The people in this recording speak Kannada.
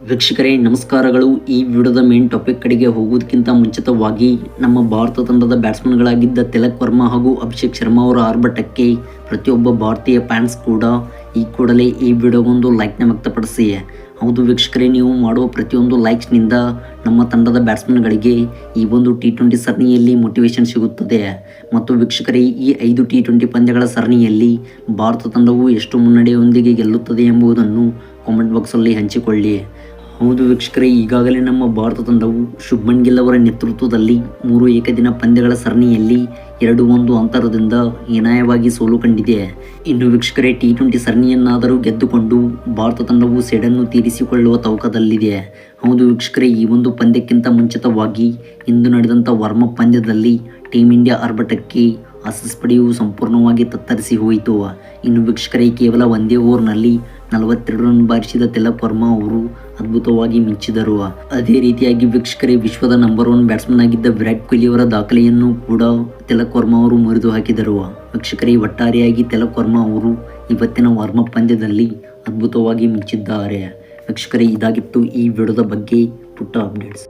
ವೀಕ್ಷಕರೇ, ನಮಸ್ಕಾರಗಳು. ಈ ವಿಡಿಯೋದ ಮೇನ್ ಟಾಪಿಕ್ ಕಡೆಗೆ ಹೋಗೋದಕ್ಕಿಂತ ಮುಂಚಿತವಾಗಿ ನಮ್ಮ ಭಾರತ ತಂಡದ ಬ್ಯಾಟ್ಸ್ಮನ್ಗಳಾಗಿದ್ದ ತಿಲಕ್ ವರ್ಮಾ ಹಾಗೂ ಅಭಿಷೇಕ್ ಶರ್ಮಾ ಅವರ ಆರ್ಭಟಕ್ಕೆ ಪ್ರತಿಯೊಬ್ಬ ಭಾರತೀಯ ಫ್ಯಾನ್ಸ್ ಕೂಡ ಈ ಕೂಡಲೇ ಈ ವಿಡಿಯೋಗೊಂದು ಲೈಕ್ನ ವ್ಯಕ್ತಪಡಿಸಿ ಹೌದು ವೀಕ್ಷಕರೇ, ನೀವು ಮಾಡುವ ಪ್ರತಿಯೊಂದು ಲೈಕ್ಸ್ನಿಂದ ನಮ್ಮ ತಂಡದ ಬ್ಯಾಟ್ಸ್ಮನ್ಗಳಿಗೆ ಈ ಒಂದು ಟಿ ಟ್ವೆಂಟಿ ಸರಣಿಯಲ್ಲಿ ಮೋಟಿವೇಶನ್ ಸಿಗುತ್ತದೆ. ಮತ್ತು ವೀಕ್ಷಕರೇ, ಈ ಐದು ಟಿ ಟ್ವೆಂಟಿ ಪಂದ್ಯಗಳ ಸರಣಿಯಲ್ಲಿ ಭಾರತ ತಂಡವು ಎಷ್ಟು ಮುನ್ನಡೆಯೊಂದಿಗೆ ಗೆಲ್ಲುತ್ತದೆ ಎಂಬುದನ್ನು ಕಾಮೆಂಟ್ ಬಾಕ್ಸಲ್ಲಿ ಹಂಚಿಕೊಳ್ಳಿ. ಹೌದು ವೀಕ್ಷಕರೇ, ಈಗಾಗಲೇ ನಮ್ಮ ಭಾರತ ತಂಡವು ಶುಭ್ಮನ್ ಗಿಲ್ ಅವರ ನೇತೃತ್ವದಲ್ಲಿ ಮೂರು ಏಕದಿನ ಪಂದ್ಯಗಳ ಸರಣಿಯಲ್ಲಿ ಎರಡು ಒಂದು ಅಂತರದಿಂದ ಹೀನಾಯವಾಗಿ ಸೋಲು ಕಂಡಿದೆ. ಇನ್ನು ವೀಕ್ಷಕರೇ ಟಿ ಟ್ವೆಂಟಿ ಸರಣಿಯನ್ನಾದರೂ ಗೆದ್ದುಕೊಂಡು ಭಾರತ ತಂಡವು ಸೆಡನ್ನು ತೀರಿಸಿಕೊಳ್ಳುವ ತವಕದಲ್ಲಿದೆ ಹೌದು ವೀಕ್ಷಕರೇ, ಈ ಒಂದು ಪಂದ್ಯಕ್ಕಿಂತ ಮುಂಚಿತವಾಗಿ ಇಂದು ನಡೆದಂಥ ವರ್ಮ ಪಂದ್ಯದಲ್ಲಿ ಟೀಮ್ ಇಂಡಿಯಾ ಆರ್ಭಟಕ್ಕೆ ಆಸಸ್ ಪಡೆಯು ಸಂಪೂರ್ಣವಾಗಿ ತತ್ತರಿಸಿ ಹೋಯಿತು. ಇನ್ನು ವೀಕ್ಷಕರೇ, ಕೇವಲ ಒಂದೇ ಓವರ್ನಲ್ಲಿ ನಲವತ್ತೆರಡು ರನ್ ಬಾರಿಸಿದ ತಿಲಕ್ ವರ್ಮಾ ಅವರು ಅದ್ಭುತವಾಗಿ ಮಿಂಚಿದರು. ಅದೇ ರೀತಿಯಾಗಿ ವೀಕ್ಷಕರೇ, ವಿಶ್ವದ ನಂಬರ್ ಒನ್ ಬ್ಯಾಟ್ಸ್ಮನ್ ಆಗಿದ್ದ ವಿರಾಟ್ ಕೊಹ್ಲಿ ಅವರ ದಾಖಲೆಯನ್ನು ಕೂಡ ತಿಲಕ್ ವರ್ಮಾ ಅವರು ಮುರಿದು ಹಾಕಿದರು. ವೀಕ್ಷಕರೇ, ಒಟ್ಟಾರೆಯಾಗಿ ತಿಲಕ್ ವರ್ಮಾ ಅವರು ಇವತ್ತಿನ ವಾರ್ಮಪ್ ಪಂದ್ಯದಲ್ಲಿ ಅದ್ಭುತವಾಗಿ ಮಿಂಚಿದ್ದಾರೆ. ವೀಕ್ಷಕರೇ, ಇದಾಗಿತ್ತು ಈ ವಿಡಿಯೋದ ಬಗ್ಗೆ ಪುಟ್ಟ ಅಪ್ಡೇಟ್ಸ್